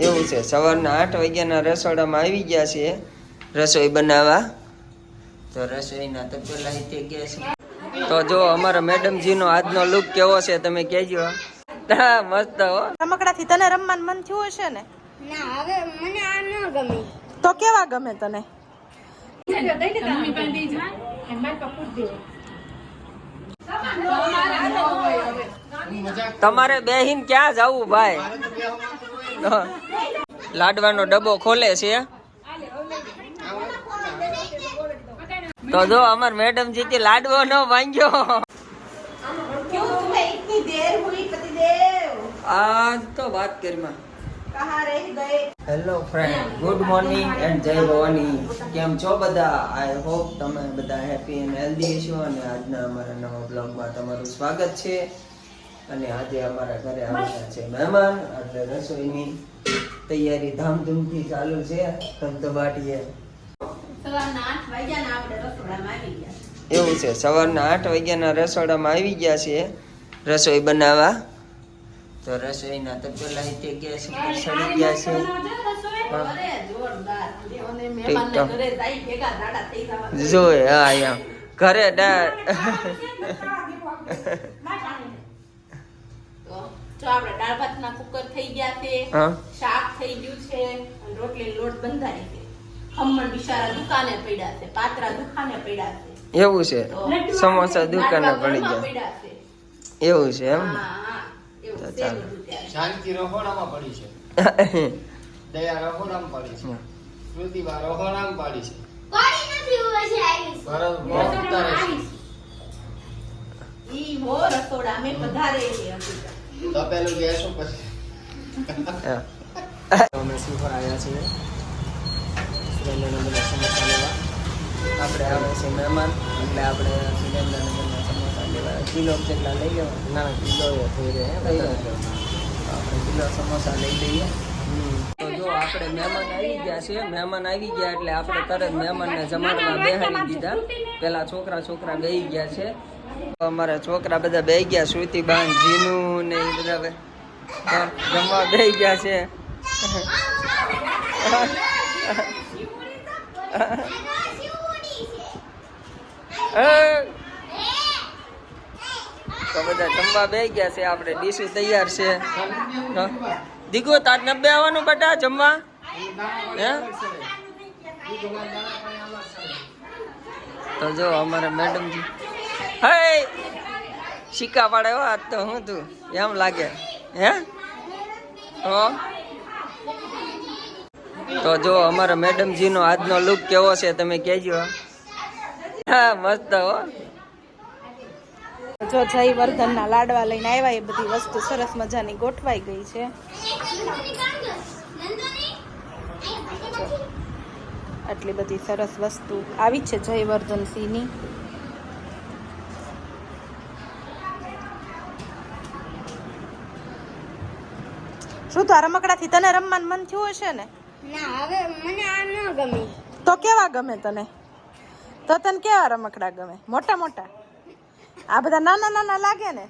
એવું છે. સવારના આઠ વાગ્યાના રસોડામાં આવી ગયા છે. રસોઈ બનાવવા. તો રસોઈના તો પેલા તે છે. તો જો અમારા મેડમજીનો આજનો લુક કેવો છે તમે કહેજો. હા મસ્ત હો. રમકડાથી તને રમવાનું મન થયું હશે ને? ના હવે મને આ ન ગમે. તો કેવા ગમે તને? તમારે બેહીન ક્યાં જવું ભાઈ? લાડવાનો ડબ્બો ખોલે છે. તો જો અમાર મેડમ જીતી લાડવો ન માંગ્યો આજ તો વાત કરીમાં hello friend good morning and Jai Bhavani કેમ છો બધા? આઈ હોપ તમે બધા હેપી એન્ડ હેલ્ધી છો અને આજના અમારા નવા બ્લોગમાં તમારું સ્વાગત છે. અને આજે અમારા ઘરે આવેલા છે મહેમાન. એટલે રસોઈની તૈયારી ધામધૂમથી ચાલુ છે. ગયા. એવું છે. સવારના આઠ વાગ્યાના રસોડામાં આવી ગયા છે રસોઈ બનાવવા. તો રસોઈના તો પેલા તે ગેસ ઉપર સડી ગયા છે. જાય હા અહીંયા ઘરે દાળ ભાતના કુકર થઈ ગયા છે શાક થઈ ગયું છે રોટલી લોટ બંધાય છે. ખમણ બિચારા દુકાને પડ્યા છે પાત્રા દુકાને પડ્યા છે. એવું છે. સમોસા દુકાને પડી ગયા. એવું છે એમ હા તો ચાલો. શાંતિ રહોડામાં પડી છે. દયા રહોડામાં પડી છે. સ્મૃતિબા રહોડામાં પડી છે. પડી નથી હું હજી આવીશ ભરત બહુ ઉતારે છે. ઈ હો રસોડા મેં પધારે છે હકીકત. તો પેલું ગેસું પછી હા. અમે સુપર આવ્યા છીએ. લેવા. આપણે આવે છે મહેમાન. એટલે આપણે લેવા કિલો જેટલા લઈ લેવા. ના કિલો થઈ રહે લઈ લેવા આપણે કિલો સમોસા લઈ લઈએ. તો જો આપણે મહેમાન આવી ગયા છે મહેમાન આવી ગયા એટલે આપણે તરત મહેમાનને જમાડવા બેહાડી દીધા. પેલા છોકરા છોકરા બેહી ગયા છે. અમારા છોકરા બધા બેહી ગયા શ્રુતિ બાન જીનું ને એ બધા બે- જમવા બેહી ગયા છે. એ! તો બધા જમવા બે ગયા છે. આપણે ડીશું તૈયાર છે. દીકુ તાર નબે આવવાનું બટા જમવા? હે? તો જો અમારા મેડમજી. હે! સિક્કા પાડે હો આજ તો હું તું. એમ લાગે. હે? તો તો જો અમારા મેડમજીનો આજનો લુક કેવો છે તમે કહેજો. હા, મસ્ત હો. જો જય વર્ધનના લાડવા લઈને આવ્યા એ બધી વસ્તુ સરસ મજાની ગોઠવાઈ ગઈ છે. આટલી બધી સરસ વસ્તુ આવી છે જયવર્ધન સિંહની શું તો આ રમકડાથી તને રમવાનું મન થયું હશે ને? ના હવે મને આ ન ગમે. તો કેવા ગમે તને? તો તને કેવા રમકડા ગમે? મોટા મોટા આ બધા નાના નાના લાગે ને.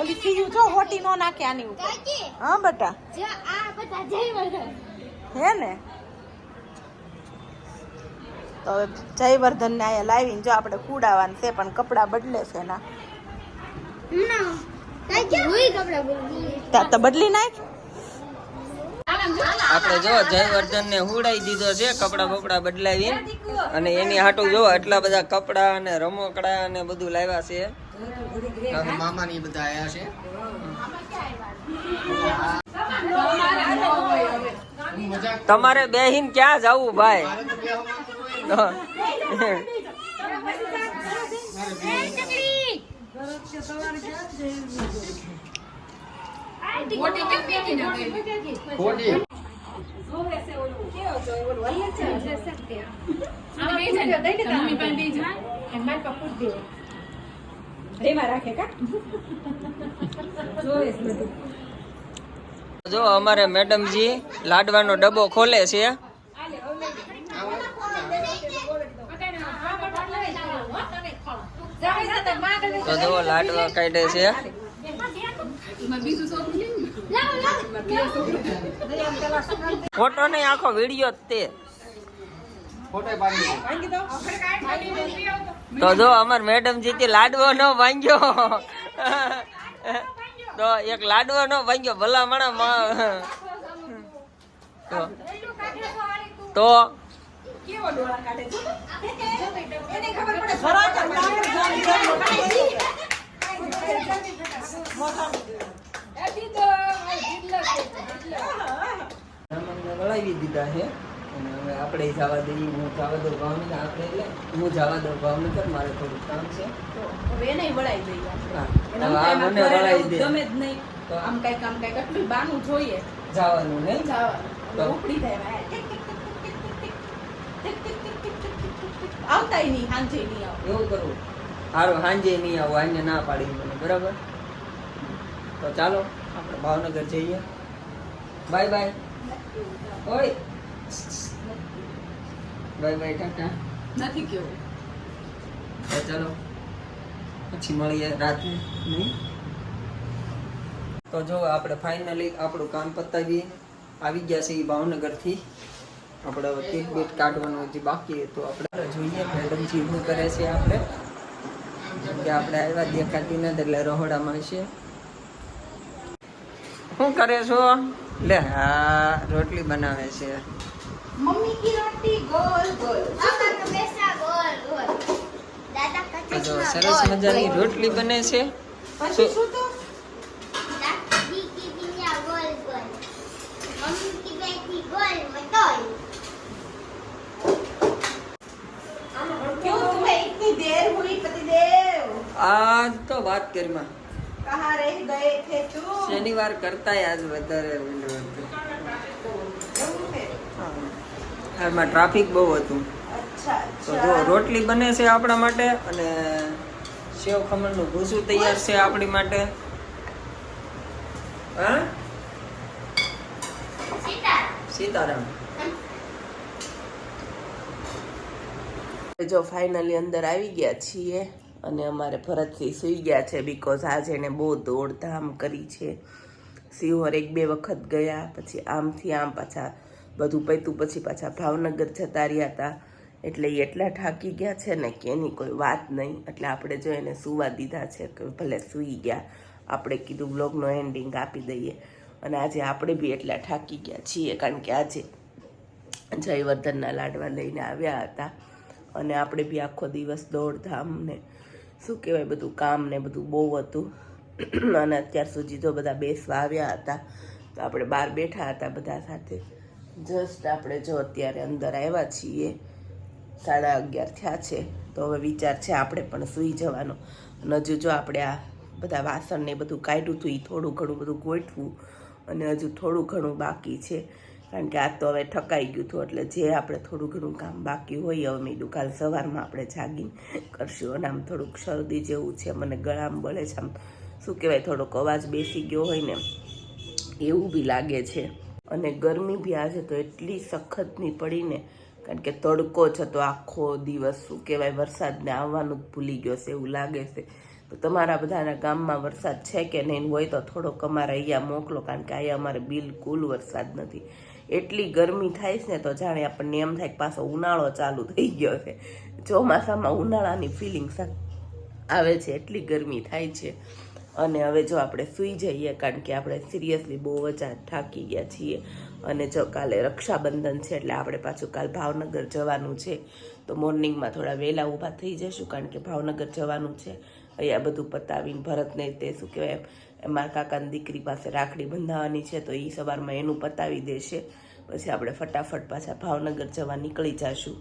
ઓલી સીયું જો હોટી નો નાખે આની ઉપર. હા બટા? હે ને? તો હવે જયવર્ધન ને અહીંયા લાવીને જો આપણે કુડાવાનું છે પણ કપડાં બદલે છે ના. તો બદલી નાખ. આપણે જો જયવર્ધન ને હુડાઈ દીધો છે કપડા બપડા બદલાવી. અને એની હાટું જો આટલા બધા કપડા અને રમકડા અને બધું લાવ્યા છે. મામા ની બધા આયા છે. તમારે બેહીન ક્યાં જવું ભાઈ? તો ખોટી જો અમારે મેડમજી લાડવાનો ડબ્બો ખોલે છે. તો જો. લાડવા કાઢે છે. ફોટો નહીં આખો વીડિયો જ તે. તો જો અમર મેડમ જીતી લાડવો નો ભાંગ્યો. તો એક લાડવો નો ભાંગ્યો ભલા મણા તો. તો. કેવો ડોળા કાઢે જો એને ખબર પડે વળાવી દીધા છે આપણે જવા દઈએ હું જવા દઉં ભાવને આપણે એટલે હું જવા દઉં ભાવને કર મારે થોડું કામ છે હવે એને વળાવી દઈએ હા મને વળાવી ગમે જ નહીં તો આમ કઈ કામ કઈ કેટલું બાનું જોઈએ જવાનું નહીં જવાનું ઉપડી જાય આવતાય નહીં હાંજે નહીં આવો એવું કરું સારું હાંજે નહીં આવો આને ના પાડી મને બરાબર તો ચાલો આપણે ભાવનગર જઈએ. Bye bye. ઓય. Bye bye tata. નથી કેવું. તો ચાલો. પછી મળીએ રાતે નહીં? તો જો આપણે ફાઇનલી આપણું કામ પતાવીએ. આવી ગયા છે એ ભાવનગરથી. આપણે હવે કેક બેટ કાઢવાનું હજી બાકી તો આપણે જોઈએ મેડમજી શું કરે છે આપણે. કે આપણે આવ્યા દેખાતી નથી એટલે રહોડામાં છે શું કરે છો? લે હા રોટલી બનાવે છે. મમ્મી કી રોટી ગોલ ગોલ બેસા ગોલ ગોલ દાદા તો સરસ મજાની રોટલી બને છે. પછી શું? તો? આજ તો? વાત કરીમાં શનિવાર કરતા આજ વધારે હાલમાં ટ્રાફિક બહુ હતું. તો જો રોટલી બને છે આપણા માટે અને સેવ ખમણનું ભૂસું તૈયાર છે આપણી માટે. હા? સીતારામ. જો ફાઇનલી અંદર આવી ગયા છીએ. અને અમારે ફરજથી સુઈ ગયા છે બીકોઝ આજે એને બહુ દોડધામ કરી છે. સિંહોર એક બે વખત ગયા, પછી આમથી આમ પાછા બધું પૈતું પછી પાછા ભાવનગર જતા રહ્યા હતા. એટલે એ એટલા થાકી ગયા છે ને કે એની કોઈ વાત નહીં. એટલે આપણે જો એને સુવા દીધા છે કે ભલે સૂઈ ગયા. આપણે કીધું બ્લોગનો એન્ડિંગ આપી દઈએ. અને આજે આપણે બી એટલા થાકી ગયા છીએ કારણ કે આજે જયવર્ધનના લાડવા લઈને આવ્યા હતા. અને આપણે બી આખો દિવસ દોડધામ ને શું કહેવાય, બધું કામ ને બધું બહુ હતું. અને અત્યાર સુધી જો બધા બેસવા આવ્યા હતા. તો આપણે બહાર બેઠા હતા બધા સાથે. જસ્ટ આપણે જો અત્યારે અંદર આવ્યા છીએ. સાડા અગિયાર થયા છે. તો હવે વિચાર છે આપણે પણ સૂઈ જવાનો. અને હજુ જો આપણે આ બધા વાસણ ને બધું કાઢ્યું હતું એ થોડું ઘણું બધું ગોઠવું. અને હજુ થોડું ઘણું બાકી છે. કારણ કે આ તો હવે ઠકાઈ ગયું હતું, એટલે જે આપણે થોડું ઘણું કામ બાકી હોય, હવે મેં કાલ સવારમાં આપણે જાગીને કરશું. અને આમ થોડુંક શરદી જેવું છે, મને ગળામાં બળે છે. આમ શું કહેવાય, થોડોક અવાજ બેસી ગયો હોય ને, એવું બી લાગે છે. અને ગરમી બી આજે તો એટલી સખતની પડીને કારણ કે તડકો છે તો આખો દિવસ. શું કહેવાય, વરસાદને આવવાનું જ ભૂલી ગયો છે, એવું લાગે છે. તો તમારા બધાના ગામમાં વરસાદ છે કે નહીં હોય તો થોડોક અમારે અહીંયા મોકલો, કારણ કે અહીંયા અમારે બિલકુલ વરસાદ નથી. એટલી ગરમી થાય છે ને તો જાણે આપણને એમ થાય કે પાછો ઉનાળો ચાલુ થઈ ગયો છે. ચોમાસામાં ઉનાળાની ફિલિંગ આવે છે, એટલી ગરમી થાય છે. અને હવે જો આપણે સૂઈ જઈએ, કારણ કે આપણે સિરિયસલી બહુ જ થાકી ગયા છીએ. અને જો કાલે રક્ષાબંધન છે એટલે આપણે પાછું કાલ ભાવનગર જવાનું છે. તો મોર્નિંગમાં થોડા વહેલા ઊભા થઈ જશું, કારણ કે ભાવનગર જવાનું છે. અહીંયા બધું પતાવીને ભરતને તે શું કહેવાય મારા કાકાની દીકરી પાસે રાખડી બંધાવવાની છે, તો એ સવારમાં એનું પતાવી દેશે. પછી આપણે ફટાફટ પાછા ભાવનગર જવા નીકળી જશું.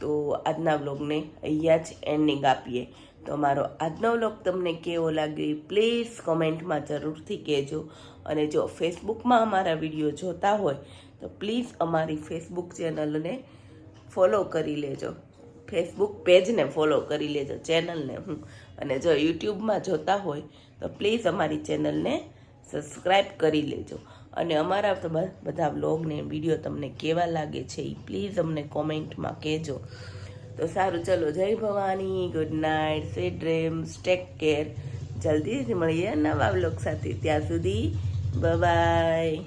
તો આજના વ્લોગને અહીંયા જ એન્ડિંગ આપીએ. તો મારો આજનો વ્લોગ તમને કેવો લાગ્યો પ્લીઝ કોમેન્ટમાં જરૂરથી કહેજો. અને જો ફેસબુકમાં અમારા વીડિયો જોતા હોય, તો પ્લીઝ અમારી ફેસબુક ચેનલને ફોલો કરી લેજો. ફેસબુક પેજને ફોલો કરી લેજો ચેનલને હું. અને જો યુટ્યુબમાં જોતા હોય, તો પ્લીઝ અમારી ચેનલને સબસ્ક્રાઈબ કરી લેજો. અને અમારા બધા વ્લોગને વીડિયો તમને કેવા લાગે છે એ પ્લીઝ અમને કોમેન્ટમાં કહેજો. તો સારું, ચલો, જય Bhavani good night sweet dreams take care જલ્દી મળીએ નવા વ્લોગ સાથે. ત્યાં સુધી બાય